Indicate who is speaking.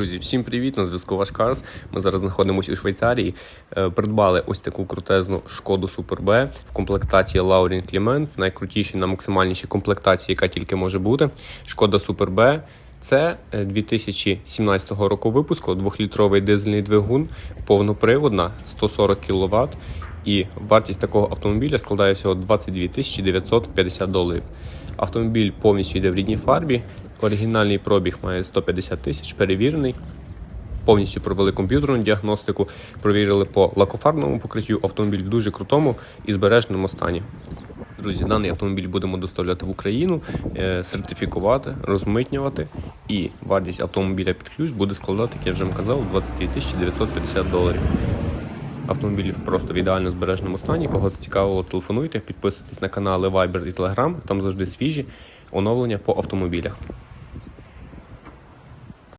Speaker 1: Друзі, всім привіт! На зв'язку ваш Карс. Ми зараз знаходимося у Швейцарії. Е, Придбали ось таку крутезну шкоду Super B в комплектації Laurin Clement, найкрутішій, на максимальнішій комплектації, яка тільки може бути. Шкода Super B. Це е, 2017 року випуску, двохлітровий дизельний двигун, повноприводна, 140 кВт. І вартість такого автомобіля складає всього 22 тисячі 950 доларів. Автомобіль повністю йде в рідній фарбі. Оригінальний пробіг має 150 тисяч, перевірений. Повністю провели комп'ютерну діагностику, провірили по лакофарбному покриттю. Автомобіль в дуже крутому і збереженому стані. Друзі, даний автомобіль будемо доставляти в Україну, е, сертифікувати, розмитнювати. І вартість автомобіля під ключ буде складати, як я вже вам казав, 22 950 доларів. Автомобіль просто в ідеально збереженому стані. Кого зацікавило, телефонуйте, підписуйтесь на канали Viber і Telegram, там завжди свіжі оновлення по автомобілях.